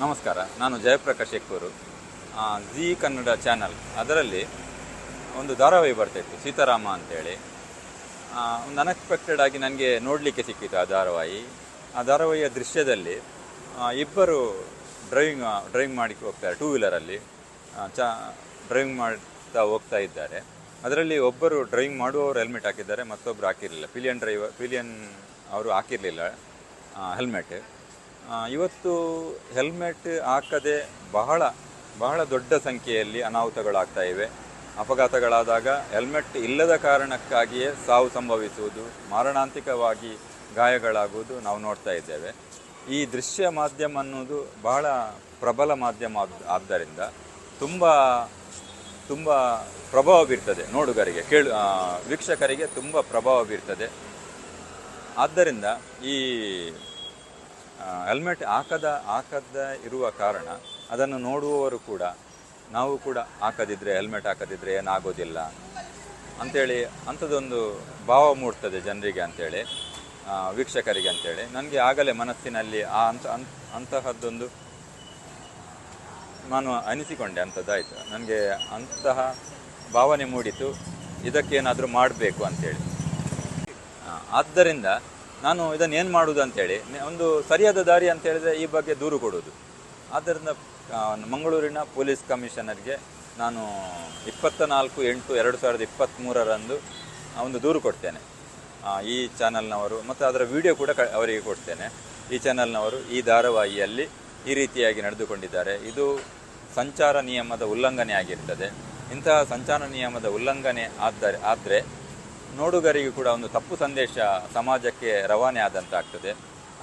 ನಮಸ್ಕಾರ, ನಾನು Jayaprakash Ekkur G Kannada channel. ಅದರಲ್ಲಿ ಒಂದು ಧಾರಾವಾಹಿ ಬರ್ತಾಯಿತ್ತು ಸೀತಾರಾಮ ಅಂತೇಳಿ. ಒಂದು ಅನ್ಎಕ್ಸ್ಪೆಕ್ಟೆಡ್ ಆಗಿ ನನಗೆ ನೋಡಲಿಕ್ಕೆ ಸಿಕ್ಕಿತ್ತು ಆ ಧಾರಾವಾಹಿ. ಆ ಧಾರಾವಾಹಿಯ ದೃಶ್ಯದಲ್ಲಿ ಇಬ್ಬರು ಡ್ರೈವಿಂಗ್ ಡ್ರೈವಿಂಗ್ ಮಾಡಿ ಹೋಗ್ತಾರೆ ಟೂ ವೀಲರಲ್ಲಿ ಚ ಡ್ರೈವಿಂಗ್ ಮಾಡ್ತಾ ಹೋಗ್ತಾ ಇದ್ದಾರೆ. ಅದರಲ್ಲಿ ಒಬ್ಬರು ಡ್ರೈವಿಂಗ್ ಮಾಡುವವರು ಹೆಲ್ಮೆಟ್ ಹಾಕಿದ್ದಾರೆ ಮತ್ತೊಬ್ಬರು ಹಾಕಿರಲಿಲ್ಲ. ಪಿಲಿಯನ್ ಡ್ರೈವರ್ ಪಿಲಿಯನ್ ಅವರು ಹಾಕಿರಲಿಲ್ಲ ಹೆಲ್ಮೆಟ್ ಇವತ್ತು ಹೆಲ್ಮೆಟ್ ಹಾಕದೆ ಬಹಳ ಬಹಳ ದೊಡ್ಡ ಸಂಖ್ಯೆಯಲ್ಲಿ ಅನಾಹುತಗಳಾಗ್ತಾ ಇವೆ. ಅಪಘಾತಗಳಾದಾಗ ಹೆಲ್ಮೆಟ್ ಇಲ್ಲದ ಕಾರಣಕ್ಕಾಗಿಯೇ ಸಾವು ಸಂಭವಿಸುವುದು, ಮಾರಣಾಂತಿಕವಾಗಿ ಗಾಯಗಳಾಗುವುದು ನಾವು ನೋಡ್ತಾ ಇದ್ದೇವೆ. ಈ ದೃಶ್ಯ ಮಾಧ್ಯಮ ಅನ್ನೋದು ಬಹಳ ಪ್ರಬಲ ಮಾಧ್ಯಮ ಆದ್- ಆದ್ದರಿಂದ ತುಂಬ ತುಂಬ ಪ್ರಭಾವ ಬೀರ್ತದೆ. ನೋಡುಗರಿಗೆ, ಕೇಳು ವೀಕ್ಷಕರಿಗೆ ತುಂಬ ಪ್ರಭಾವ ಬೀರ್ತದೆ. ಆದ್ದರಿಂದ ಈ ಹೆಲ್ಮೆಟ್ ಹಾಕದ ಹಾಕದ ಇರುವ ಕಾರಣ ಅದನ್ನು ನೋಡುವವರು ಕೂಡ, ನಾವು ಕೂಡ ಹಾಕದಿದ್ರೆ, ಹೆಲ್ಮೆಟ್ ಹಾಕದಿದ್ರೆ ಏನಾಗೋದಿಲ್ಲ. ಅಂಥೇಳಿ ಅಂಥದ್ದೊಂದು ಭಾವ ಮೂಡ್ತದೆ ಜನರಿಗೆ ಅಂಥೇಳಿ ವೀಕ್ಷಕರಿಗೆ ಅಂಥೇಳಿ ನನಗೆ ಆಗಲೇ ಮನಸ್ಸಿನಲ್ಲಿ ಆ ಅಂತ ಅಂತ್- ಅಂತಹದ್ದೊಂದು ನಾನು ಅನಿಸಿಕೊಂಡೆ, ಅಂಥದ್ದಾಯಿತು. ನನಗೆ ಅಂತಹ ಭಾವನೆ ಮೂಡಿತು. ಇದಕ್ಕೇನಾದರೂ ಮಾಡಬೇಕು ಅಂಥೇಳಿ ಆದ್ದರಿಂದ ನಾನು ಇದನ್ನು ಏನು ಮಾಡುವುದು ಅಂತೇಳಿ ಒಂದು ಸರಿಯಾದ ದಾರಿ ಅಂತ ಹೇಳಿದ್ರೆ ಈ ಬಗ್ಗೆ ದೂರು ಕೊಡೋದು. ಆದ್ದರಿಂದ ಮಂಗಳೂರಿನ ಪೊಲೀಸ್ ಕಮಿಷನರ್ಗೆ ನಾನು ಇಪ್ಪತ್ತ ನಾಲ್ಕು ಎಂಟು ಎರಡು ಸಾವಿರದ ಇಪ್ಪತ್ತ್ಮೂರರಂದು ಒಂದು ದೂರು ಕೊಡ್ತೇನೆ. ಈ ಚಾನಲ್ನವರು ಮತ್ತು ಅದರ ವಿಡಿಯೋ ಕೂಡ ಕ ಅವರಿಗೆ ಕೊಡ್ತೇನೆ. ಈ ಚಾನಲ್ನವರು ಈ ಧಾರಾವಾಹಿಯಲ್ಲಿ ಈ ರೀತಿಯಾಗಿ ನಡೆದುಕೊಂಡಿದ್ದಾರೆ. ಇದು ಸಂಚಾರ ನಿಯಮದ ಉಲ್ಲಂಘನೆ ಆಗಿರ್ತದೆ. ಇಂತಹ ಸಂಚಾರ ನಿಯಮದ ಉಲ್ಲಂಘನೆ ಆದರೆ ಆದರೆ ನೋಡುಗರಿಗೂ ಕೂಡ ಒಂದು ತಪ್ಪು ಸಂದೇಶ ಸಮಾಜಕ್ಕೆ ರವಾನೆ ಆದಂತಾಗ್ತದೆ.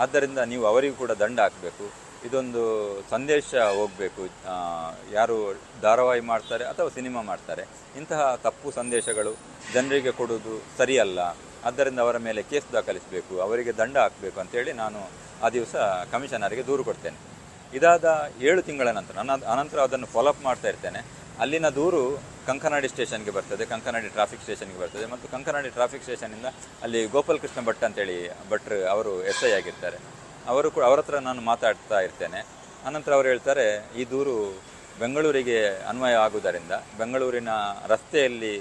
ಆದ್ದರಿಂದ ನೀವು ಅವರಿಗೂ ಕೂಡ ದಂಡ ಹಾಕಬೇಕು. ಇದೊಂದು ಸಂದೇಶ ಹೋಗಬೇಕು. ಯಾರು ಧಾರಾವಾಹಿ ಮಾಡ್ತಾರೆ ಅಥವಾ ಸಿನಿಮಾ ಮಾಡ್ತಾರೆ. ಇಂತಹ ತಪ್ಪು ಸಂದೇಶಗಳು ಜನರಿಗೆ ಕೊಡುವುದು ಸರಿಯಲ್ಲ. ಆದ್ದರಿಂದ ಅವರ ಮೇಲೆ ಕೇಸ್ ದಾಖಲಿಸಬೇಕು. ಅವರಿಗೆ ದಂಡ ಹಾಕಬೇಕು ಅಂತೇಳಿ ನಾನು ಆ ದಿವಸ ಕಮಿಷನರಿಗೆ ದೂರು ಕೊಡ್ತೇನೆ. ಇದಾದ ಏಳು ತಿಂಗಳ ನಂತರ ನನ್ನ ಅನಂತರ ಅದನ್ನು ಫಾಲೋಅಪ್ ಮಾಡ್ತಾ ಇರ್ತೇನೆ. ಅಲ್ಲಿನ ದೂರು ಕಂಕನಾಡಿ ಸ್ಟೇಷನ್ಗೆ ಬರ್ತದೆ, ಕಂಕನಾಡಿ ಟ್ರಾಫಿಕ್ ಸ್ಟೇಷನ್ಗೆ ಬರ್ತದೆ ಮತ್ತು ಕಂಕನಾಡಿ ಟ್ರಾಫಿಕ್ ಸ್ಟೇಷನಿಂದ ಅಲ್ಲಿ ಗೋಪಾಲ್ ಕೃಷ್ಣ ಭಟ್ ಅಂತೇಳಿ ಭಟ್ರು ಅವರು ಎಸ್ ಐ ಆಗಿರ್ತಾರೆ. ಅವರು ಕೂಡ ಅವರ ಹತ್ರ ನಾನು ಮಾತಾಡ್ತಾ ಇರ್ತೇನೆ. ಆನಂತರ ಅವರು ಹೇಳ್ತಾರೆ, ಈ ದೂರು ಬೆಂಗಳೂರಿಗೆ ಅನ್ವಯ ಆಗುವುದರಿಂದ, ಬೆಂಗಳೂರಿನ ರಸ್ತೆಯಲ್ಲಿ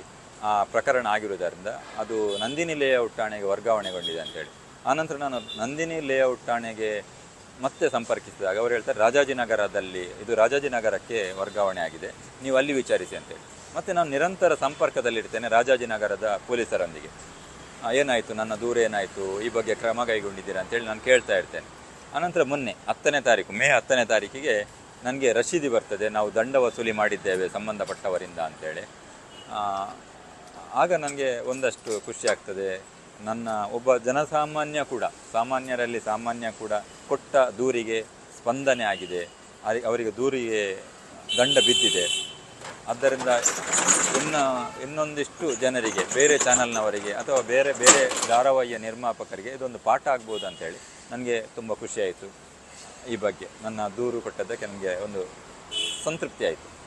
ಆ ಪ್ರಕರಣ ಆಗಿರುವುದರಿಂದ ಅದು ನಂದಿನಿ ಲೇಔಟ್ ಠಾಣೆಗೆ ವರ್ಗಾವಣೆಗೊಂಡಿದೆ ಅಂತೇಳಿ. ಆನಂತರ ನಾನು ನಂದಿನಿ ಲೇಔಟ್ ಠಾಣೆಗೆ ಮತ್ತೆ ಸಂಪರ್ಕಿಸಿದಾಗ ಅವರು ಹೇಳ್ತಾರೆ ರಾಜಾಜಿನಗರದಲ್ಲಿ ಇದು ರಾಜಾಜಿನಗರಕ್ಕೆ ವರ್ಗಾವಣೆ ಆಗಿದೆ ನೀವು ಅಲ್ಲಿ ವಿಚಾರಿಸಿ ಅಂತೇಳಿ. ಮತ್ತು ನಾನು ನಿರಂತರ ಸಂಪರ್ಕದಲ್ಲಿರ್ತೇನೆ ರಾಜಾಜಿನಗರದ ಪೊಲೀಸರೊಂದಿಗೆ. ಏನಾಯಿತು ನನ್ನ ದೂರ ಏನಾಯಿತು ಈ ಬಗ್ಗೆ ಕ್ರಮ ಕೈಗೊಂಡಿದ್ದೀರಾ ಅಂತೇಳಿ ನಾನು ಕೇಳ್ತಾ ಇರ್ತೇನೆ. ಅನಂತರ ಮೊನ್ನೆ ಹತ್ತನೇ ತಾರೀಕು ಮೇ ಹತ್ತನೇ ತಾರೀಕಿಗೆ ನನಗೆ ರಶೀದಿ ಬರ್ತದೆ ನಾವು ದಂಡ ವಸೂಲಿ ಮಾಡಿದ್ದೇವೆ ಸಂಬಂಧಪಟ್ಟವರಿಂದ ಅಂತೇಳಿ. ಆ, ಆಗ ನನಗೆ ಒಂದಷ್ಟು ಖುಷಿ ಆಗ್ತದೆ ನನ್ನ ಒಬ್ಬ ಜನಸಾಮಾನ್ಯ ಕೂಡ, ಸಾಮಾನ್ಯರಲ್ಲಿ ಸಾಮಾನ್ಯ ಕೂಡ ಕೊಟ್ಟ ದೂರಿಗೆ ಸ್ಪಂದನೆ ಆಗಿದೆ. ಅವರಿಗೆ ದೂರಿಗೆ ದಂಡ ಬಿದ್ದಿದೆ. ಆದ್ದರಿಂದ ಇನ್ನು, ಇನ್ನೊಂದಿಷ್ಟು ಜನರಿಗೆ, ಬೇರೆ ಚಾನಲ್ನವರಿಗೆ ಅಥವಾ ಬೇರೆ ಬೇರೆ ಧಾರಾವಾಹಿಯ ನಿರ್ಮಾಪಕರಿಗೆ ಇದೊಂದು ಪಾಠ ಆಗ್ಬೋದು ಅಂತೇಳಿ ನನಗೆ ತುಂಬ ಖುಷಿಯಾಯಿತು ಈ ಬಗ್ಗೆ ನನ್ನ ದೂರು ಕೊಟ್ಟದ್ದಕ್ಕೆ ನನಗೆ ಒಂದು ಸಂತೃಪ್ತಿ ಆಯಿತು.